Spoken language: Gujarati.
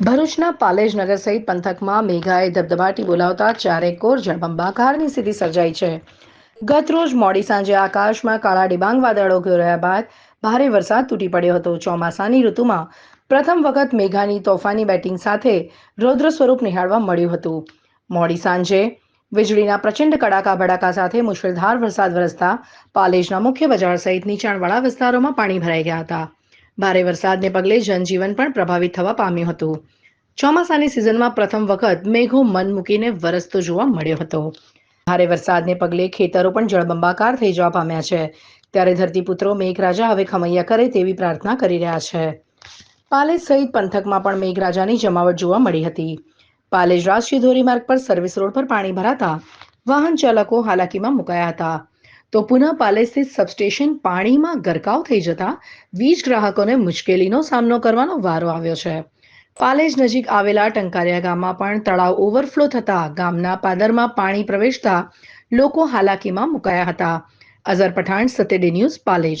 ભરૂચના પાલેજ નગર સહિત પંથકમાં મેઘાએ ધબધબાટી બોલાવતા ચારે કોર જળબંબાકારની સ્થિતિ સર્જાઈ છે. ગત રોજ મોડી સાંજે આકાશમાં કાળા ડિબાંગ વાદળો ઘેરાયા બાદ ભારે વરસાદ તૂટી પડ્યો હતો. ચોમાસાની ઋતુમાં પ્રથમ વખત મેઘાની તોફાની બેટિંગ સાથે રૌદ્ર સ્વરૂપ નિહાળવા મળ્યું હતું. મોડી સાંજે વીજળીના પ્રચંડ કડાકા ભડાકા સાથે મુશળધાર વરસાદ વરસતા પાલેજના મુખ્ય બજાર સહિત નીચાણવાળા વિસ્તારોમાં પાણી ભરાઈ ગયા હતા. ભારે વરસાદને પગલે જનજીવન પણ પ્રભાવિત થવા પામ્યું હતું. ચોમાસાની સિઝનમાં પ્રથમ વખત મેઘો મન મૂકીને વરસતો જોવા મળ્યો હતો. ભારે વરસાદને પગલે ખેતરો પણ જળબંબાકાર થઈ જવા પામ્યા છે. ત્યારે ધરતીપુત્રો મેઘરાજા હવે ખમૈયા કરે તેવી પ્રાર્થના કરી રહ્યા છે. પાલેજ સહિત પંથકમાં પણ મેઘરાજાની જમાવટ જોવા મળી હતી. પાલેજ રાષ્ટ્રીય ધોરીમાર્ગ પર સર્વિસ રોડ પર પાણી ભરાતા વાહન ચાલકો હાલાકીમાં મુકાયા હતા. તો પુનઃ પાલેજ સ્થિત સબસ્ટેશન પાણીમાં ગરકાવ થઈ જતા વીજ ગ્રાહકોને મુશ્કેલીનો સામનો કરવાનો વારો આવ્યો છે. પાલેજ નજીક આવેલા ટંકારિયા ગામમાં પણ તળાવ ઓવરફ્લો થતા ગામના પાદરમાં પાણી પ્રવેશતા લોકો હાલાકીમાં મુકાયા હતા. અઝર પઠાણ સતેડી ન્યૂઝ, પાલેજ.